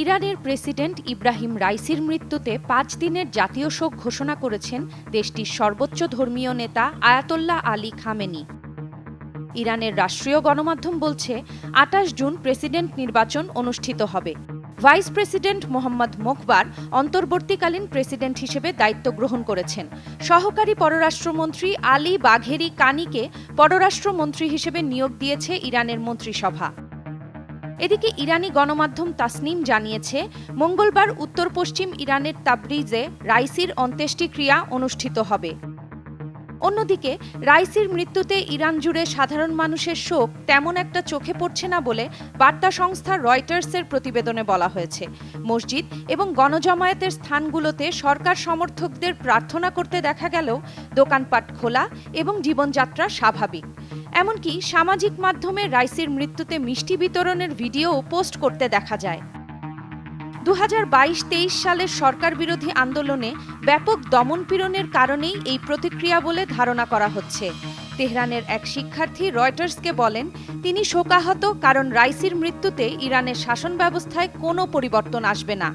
ইরানের প্রেসিডেন্ট ইব্রাহিম রাইসির মৃত্যুতে পাঁচ দিনের জাতীয় শোক ঘোষণা করেছেন দেশটির সর্বোচ্চ ধর্মীয় নেতা আয়াতোল্লাহ আলী খামেনি। ইরানের রাষ্ট্রীয় গণমাধ্যম বলছে আটাশ জুন প্রেসিডেন্ট নির্বাচন অনুষ্ঠিত হবে। ভাইস প্রেসিডেন্ট মোহাম্মদ মোকবার অন্তর্বর্তীকালীন প্রেসিডেন্ট হিসেবে দায়িত্ব গ্রহণ করেছেন। সহকারী পররাষ্ট্রমন্ত্রী আলী বাঘেরি কানিকে পররাষ্ট্রমন্ত্রী হিসেবে নিয়োগ দিয়েছে ইরানের মন্ত্রিসভা। এদিকে ইরানি গণমাধ্যম তাসনিম জানিয়েছে মঙ্গলবার উত্তর পশ্চিম ইরানের তাবরিজে রাইসির অন্ত্যেষ্টিক্রিয়া অনুষ্ঠিত হবে। অন্যদিকে, রাইসির মৃত্যুতে ইরান জুড়ে সাধারণ মানুষের শোক তেমন একটা চোখে পড়ছে না বলে বার্তা সংস্থা রয়টার্সের প্রতিবেদনে বলা হয়েছে। মসজিদ এবং গণজমায়েতের স্থানগুলোতে সরকার সমর্থকদের প্রার্থনা করতে দেখা গেলেও দোকানপাট খোলা এবং জীবনযাত্রা স্বাভাবিক। এমনকি সামাজিক মাধ্যমে রাইসির মৃত্যুতে মিষ্টি বিতরণের ভিডিও পোস্ট করতে দেখা যায়। দু হাজার সালের সরকার বিরোধী আন্দোলনে ব্যাপক দমনপীড়নের কারণেই এই প্রতিক্রিয়া বলে ধারণা করা হচ্ছে। তেহরানের এক শিক্ষার্থী রয়টার্সকে বলেন, তিনি শোকাহত কারণ রাইসির মৃত্যুতে ইরানের শাসন ব্যবস্থায় কোনো পরিবর্তন আসবে না।